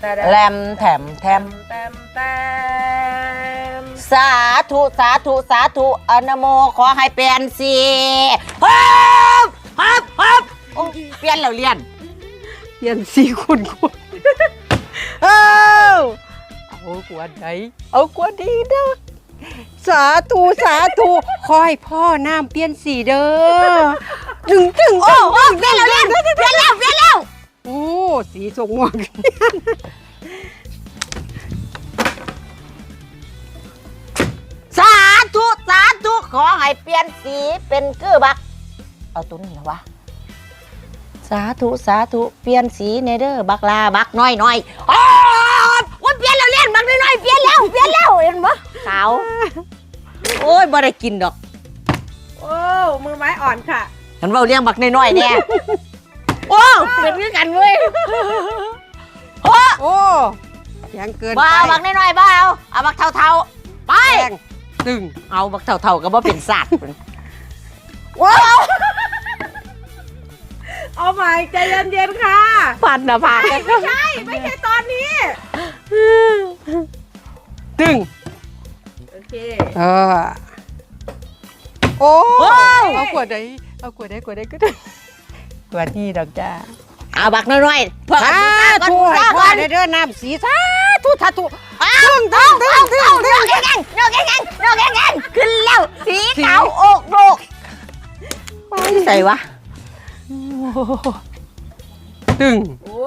แต่แลมแถมแถม แตมแตมสาธุสาธุสาธุอนโมขอให้เปลี่ยนสีฮึบฮึบฮึบโอ้เปลี่ยนแล้วเรียนเปลี่ยนสีคุณคุณเอ้าเอากวนไหนเอากวนดีเด้อสาธุสาธุขอให้พ่อน้ำเปลี่ยนสีเด้อดึงดึงโอ้โอ้เปลี่ยนแล้วเรียนเปลี่ยนแล้วเปลี่ยนแล้วโอ้ สีสงม่วง สาธุสาธุขอให้เปลี่ยนสีเป็นคือบัก เอาตัวนี้เหรอวะ สาธุสาธุเปลี่ยนสีเนเดอร์บักลาบักน้อยน้อยโอ้ยว่าเปลี่ยนแล้วเรียนบักน้อยน้อยเปลี่ยนแล้วเปลี่ยนแล้วเห็นปะขาวโอ้ยบ่ได้กินดอก โอ้ มือไม้อ่อนค่ะฉันเว่าเลี้ยงบักน้อยๆเนี่ย โอ้เป็นคือกันเว้ยโอ้โอ้แข็งเกินบ้าไปเอาบักน้อยๆบ้าเอาเอาบักเท่าๆไปแข็งดึงเอาบักเท่าๆก็บ่เป็นสัตว์ว้าวเอาใหม่ใจเย็นๆค่ะพันนะพันไม่ใช่ไม่ใช่ตอนนี้ดึงโอเคเออโอ้เอากวดไหนเอากวดไหนกวดไหนก็ได้ กวดนี่ดอกจ้าเอาบักน้อยๆเพื่อสาก่อนธุให้ก่พ่ออนได้เด้อน้ำสีสาธุสาธุตึงตึงตึงตึงตึงแกงโนแกงโนแกงขึ้นแล้วสีขาวโอกโดกใส่วะดึงโอ้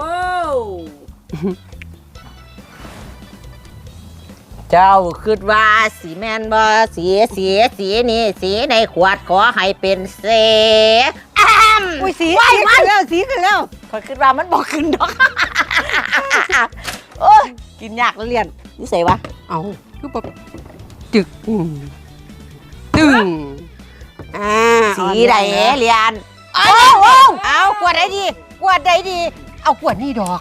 เจ้าคิดว่าสีแมนบ่สีสีสีนี่สีในขวดขอให้เป็นเสอ้ มอุ้ยสีไว้สีมัขึ้นนแล้วสีขึ้นแล้วขอยคิดว่ามันบอกขึ้นดอกโอ้ยกินยากแล้วเรียนนี่ใส่วะเอาคือแบบจึกอืมดึงอ่าสีใดเรียนเอาโอ้เอาโหเอากวดได้ดีกวดได้ดี เอากวดนี่ดอก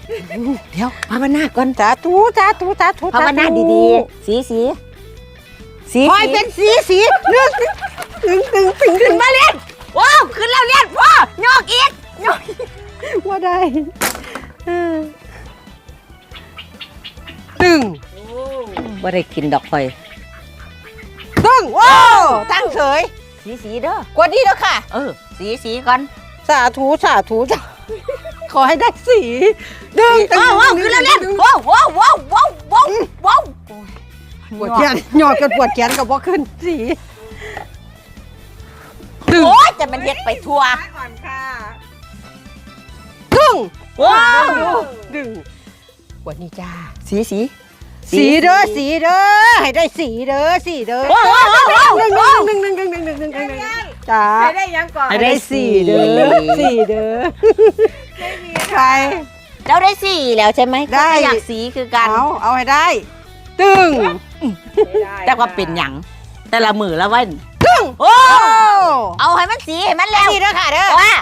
เดี๋ยวภาวนาก่อนสาธุสาธุสาธุภาวนาดีๆสีสีสีๆคอยเป็นสีสีเลือกตึงตึงตึงขึ้นมาเรียนว้าวขึ้นแล้วเรียนพ่อยกอีกยกว่า ได้เออตึงโอ้ว่าได้กินดอกไฟตึงว้าวตั้งเฉยสีสีเด้อกวดนี่แล้วค่ะ เออ สีสีก่อนสาธุสาธุจ้ะขอให้ได้สีดึงตึงว้าวว้าวขึ้นแล้วเรียนว้าวว้าวว้าวว้าวว้าวว้าวปวดแขนหยอดกันปวดแขนกับว่าขึ้นสีตึงโอ้ยจะมันเฮ็ดไปทั่วไม้อ่อนค่ะตึ งว้าวดึงกวดนี่จ้าสีสีสีเด้อสีเด้อให้ได้สีเด้อสีเด้อว้าวว้าวว้าวว้าวหนึ่งว้าวหนึ่งหนึ่งหนึ่งหนึ่งหนึ่งหนึ่งหนึ่งหนึ่งจ้าใครได้ยังก่อนให้ได้สีเด้อสีเด้อไม่มีใครเจ้าได้สีแล้วใช่ไหไหมได้เขาก็อยากสีคือกันเอาเอาให้ได้ ตึงไม่ได้แต่ว่าเป็นหยังแต่ละมือละวันตึงโอ้โอ้เอาให้มันสีให้มันแล้วสีเด้อค่ะเด้อว่า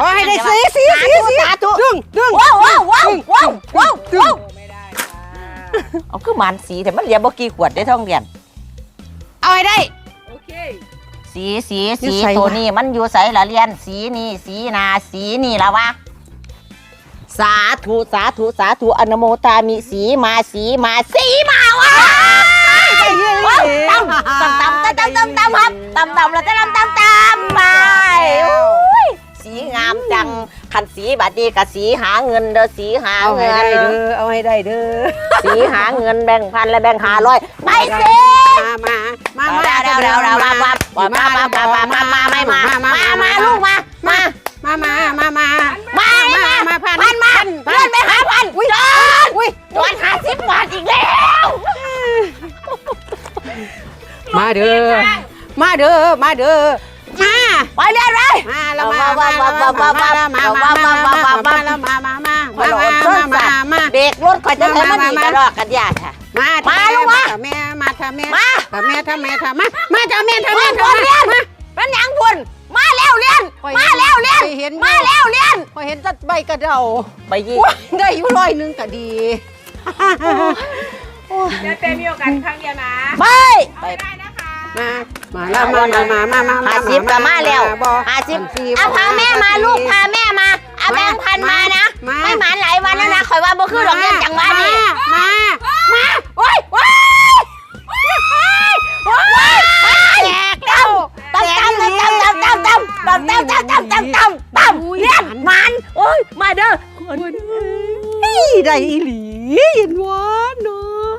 ขอให้ได้สีสีสีสีสาธุตึงตึงว้าวว้าวว้าวว้าวว้าวตึงว้าวโอ้ไม่ได้ค่ะเอาคือมันสีแต่มันเหลียบ่กี่ขวดได้ท่องเรียน เอาให้ได้ โอเค สีสีอยู่สีไสวะตัวนี้มันอยู่ใสละเรียน สีนี่สีนาสีนี่ละวะสาธุสาธุสาธุอนโมตามิสีมาสีมาสีมาวะว้าวตำตำตำตำตำตำครับตำตำแล้วจะตำตำ จังคันสีบัดนี้กับสีหาเงินเด้อสีหาเอาให้เงิได้น เด้อเอาให้ได้เด้อสีหาเงินแบ่งพันและแบ่งหาร้อยไปสิ มามามามาเร็วเร็วเร็วเร็วมามามามามามามาไม่มามามาลูกมามามามามามามามามาพันพันมาเพื่อนไปหาพันจอนอุ้ยจอนหาสิบบาทอีกแล้วมาเด้อมาเด้อมาเด้อมา ไปเรื่อยเลยมาแล้วมามามามามามามามามามามามาแล้วมามามามามามามาเด็กรถคอยจะใช้มันดีกระดอกกันยาค่ะมาแม่มาทำแม่มาทำแม่ทำแม่ทำมามาทำแม่ทำเรีแม่ยนทำเรียนเป็นยังบุญมาแล้วเรียนมาแล้วเรียนเห็นมาแล้วเรียนพอเห็นตัดใบกระเดาไปยี่ได้อยู่ร้อยนึงก็ดีเดี๋ยวเต้มีโอกาสครั้งเดียวนะไปเอาไปไม่ได้นะคะมา มาแล้วมามามามามาห้าสิบก็มาแล้วห้าสิบเอาพาแม่มาลูกพาแม่มาเอาแบงค์พันมานะ ไม่หมานหลายวันแล้วนะคอยว่าบ่คือหรอกเนี่ยจังหวะนี้มามาโอ้ยโอ้ยโอ้ยแตกแล้วตำตำตำตำตำตำตำตำตำตำตำตำตำเนี่ยมันโอ้ยมาเด้อได้อีหลีเห็นวะเนาะ